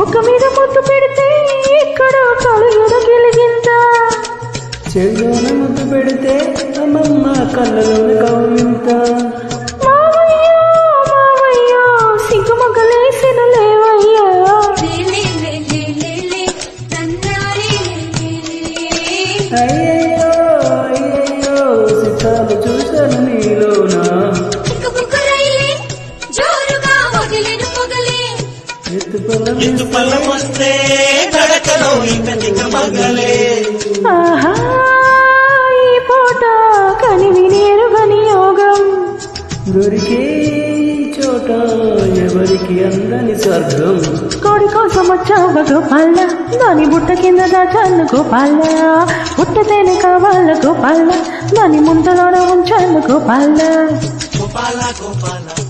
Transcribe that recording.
బుక్క మీద ముద్దు పెడితే ఎక్కడో కలుగురు గిలిగింత చెవిలోన ముద్దు పెడితే అమ్మమ్మ కళ్ళలోని కౌలింత మావయ్యో మావయ్యో సిగ్గు మొగ్గలేసిన లేవయ్యా. అయ్యయ్యో అయ్యయ్యో సితాలు చూశాను ఎత్తు పళ్ళం వస్తే నడకలో ఇంకా తిక్క మగలే ఆహా ఈ పూట కనివి నేరుగని యోగం. దొరికే చోట ఎవరికి అందని స్వర్గం. కోడి కోసం వచ్చావ గోపాల దాని బుట్ట కింద దాచాను గోపాల. పుట్టతేనే కావాల గోపాల దాని ముంతలోన ఉంచాను గోపాల. గోపాల గోపాల.